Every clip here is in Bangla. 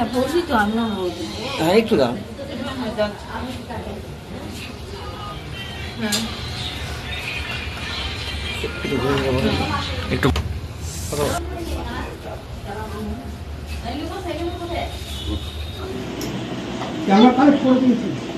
아니야 보시도 안 나오거든. 아 이쁘다. 이렇게 바로. 양말 빨리 풀어주세요.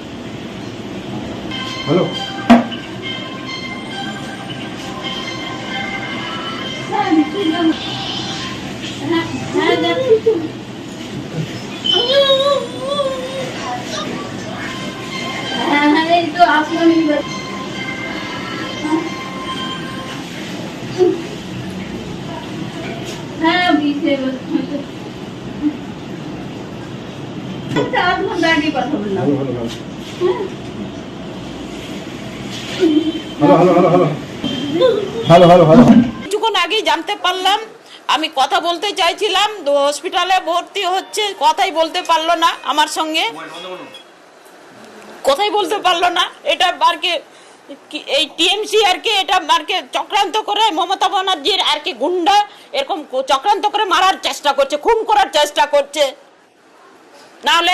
কিছুক্ষণ আগেই জানতে পারলাম, আমি কথা বলতে চাইছিলাম হসপিটালে ভর্তি হচ্ছে, কথাই বলতে পারল না আমার সঙ্গে। কথাই বলতে পারল না। এটা আর কি কি- এই টিএমসি আর কি এটা আর কি চক্রান্ত করে মমতা ব্যানার্জির আর কি গুন্ডা এরকম চক্রান্ত করে মারার চেষ্টা করছে খুন করার চেষ্টা করছে। নাহলে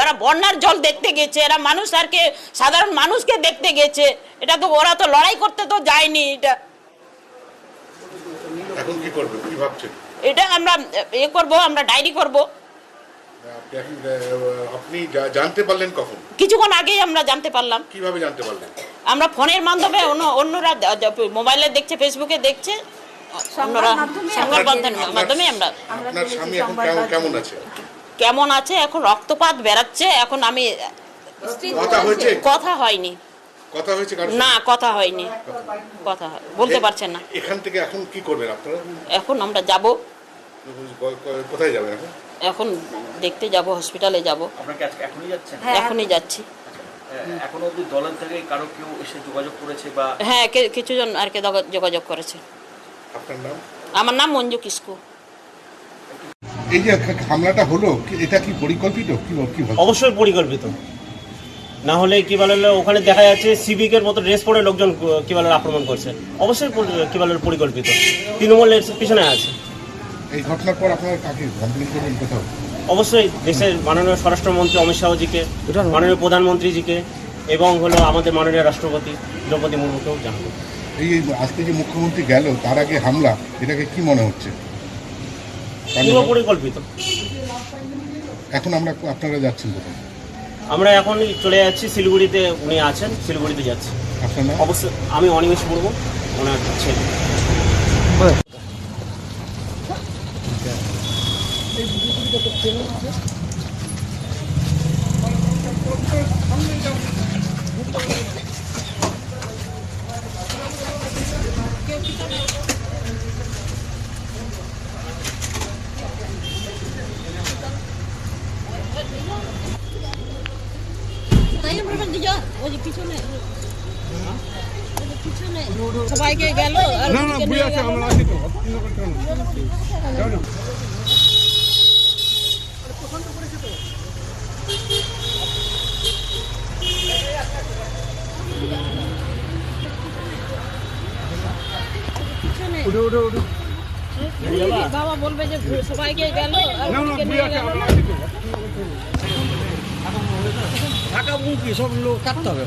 এরা বন্যার জল দেখতে গেছে এরা মানুষ আর কি সাধারণ মানুষকে দেখতে গেছে। এটা তো ওরা তো লড়াই করতে তো যায়নি এটা। এখন কি করবে? কি ভাবছেন? এটা আমরা এ করব আমরা ডায়েরি করব। আপনি জানতে পারলেন কখন? কিছুক্ষণ আগেই আমরা জানতে পারলাম। কীভাবে জানতে পারলেন? আমরা ফোনের মাধ্যমে অন্য অন্যরা মোবাইলে দেখছে ফেসবুকে দেখছে। অন্যরা সংবাদ মাধ্যমের মাধ্যমে আমরা। আপনার স্বামী এখন কেমন কেমন আছে? কেমন আছে? এখন রক্তপাত বেরাচ্ছে এখন আমি কথা হয়েছে? কথা হয়নি। কথা হয়েছে না কথা হয়নি। কথা বলতে পারছেন না। এখান থেকে এখন কি করবেন আপনারা? এখন আমরা যাব। কোথায় যাবেন এখন? এখন দেখতে যাব হসপিটালে যাব। আজকে এখনই এখনই যাচ্ছি। এখনও অব্দি দলের থেকে কারও কেউ এসে যোগাযোগ করেছে বা হ্যাঁ কে- কিছুজন আর কি যোগাযোগ করেছে। আপনার নাম? আমার নাম মঞ্জু কিস্কু। এই যে হামলাটা হলো এটা কি পরিকল্পিত? কি অবশ্যই পরিকল্পিত। না হলে কি বলে ওখানে দেখা যাচ্ছে সিভিকের মতো ড্রেস পরে লোকজন কি বলে আক্রমণ করছে। অবশ্যই কি বলে পরিকল্পিত। তৃণমূলের পিছনে আছে। এই ঘটনার পর আপনারা কাকে কমপ্লেন করবেন কোথাও? অবশ্যই দেশের মাননীয় স্বরাষ্ট্রমন্ত্রী অমিত শাহজিকে মাননীয় প্রধানমন্ত্রীজিকে এবং হলো আমাদের মাননীয় রাষ্ট্রপতি দ্রৌপদী মুর্মুকেও জানাব। এই আজকে যে মুখ্যমন্ত্রী গেল তার আগে হামলা এটাকে কি মনে হচ্ছে? কারণ পরিকল্পিত এখন আমরা আপনারা যাচ্ছেন কোথায়? আমরা এখন চলে যাচ্ছি শিলিগুড়িতে উনি আছেন শিলিগুড়িতে যাচ্ছি অবশ্যই আমি অনিমেষ মুর্মু ওনার ছেলে। সবাইকে গেল না না বুঝে আছে আমরা আছি তো উঠে উঠে উঠে। বাবা বলবে যে সবাইকে গেল ঢাকা মুখি সব লোক কাটতে হবে।